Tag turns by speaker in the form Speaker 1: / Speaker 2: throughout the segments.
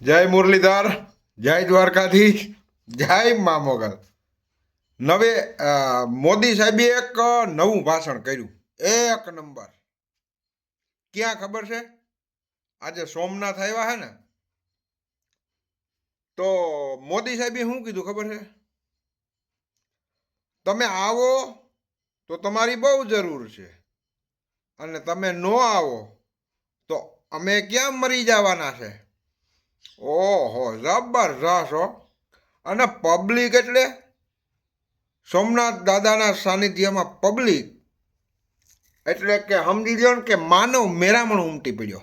Speaker 1: જય મુરલીધર, જય દ્વારકાધીશ, જય મા મોગલ. નવે મોદી સાહેબે એક નવું ભાષણ કર્યું. એક નંબર. ક્યાં ખબર છે? આજે સોમનાથ આવ્યા હે ને? તો મોદી સાહેબે શું કીધું ખબર છે? તમે આવો તો તમારી બહુ જરૂર છે. અને તમે ન આવો તો અમે ક્યાં મરી જવાના છે? ઓહો જબરજસ્ત હો. અને પબ્લિક એટલે સોમનાથ દાદાના સાનિધ્યમાં પબ્લિક એટલે કે સમજી લો ને કે માનવ મેરામણ ઉમટી પડ્યો.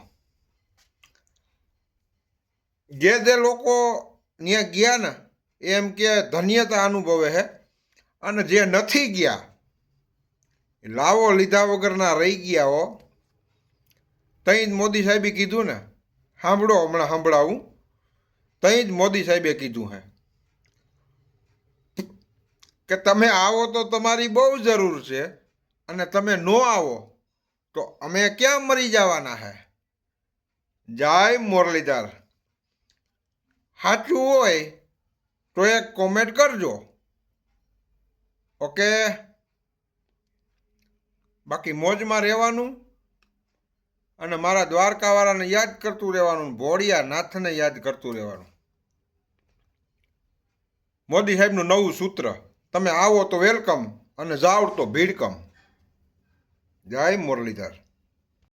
Speaker 1: જે જે લોકો ત્યાં ગયા ને, એમ કે ધન્યતા અનુભવે છે અને જે નથી ગયા લાવો લીધા વગરના રહી ગયા હો. તઈ મોદી સાહેબે કીધું ને સાંભળો હમણાં સંભળાવું તઈ જ મોદી સાહેબે કીધું હે કે તમે આવો તો તમારી બહુ જરૂર છે અને તમે ન આવો તો અમે ક્યાં મરી જવાના હે? જય મુરલીધર. સાચું હોય તો એક કોમેન્ટ કરજો. ઓકે બાકી મોજમાં રહેવાનું. અને મારા દ્વારકાવાળાને યાદ કરતું રહેવાનું ભોળિયા નાથને યાદ કરતું રહેવાનું. મોદી સાહેબનું નવું સૂત્ર, તમે આવો તો વેલકમ અને જાઓ તો ભીડકમ. જય મુરલીધર.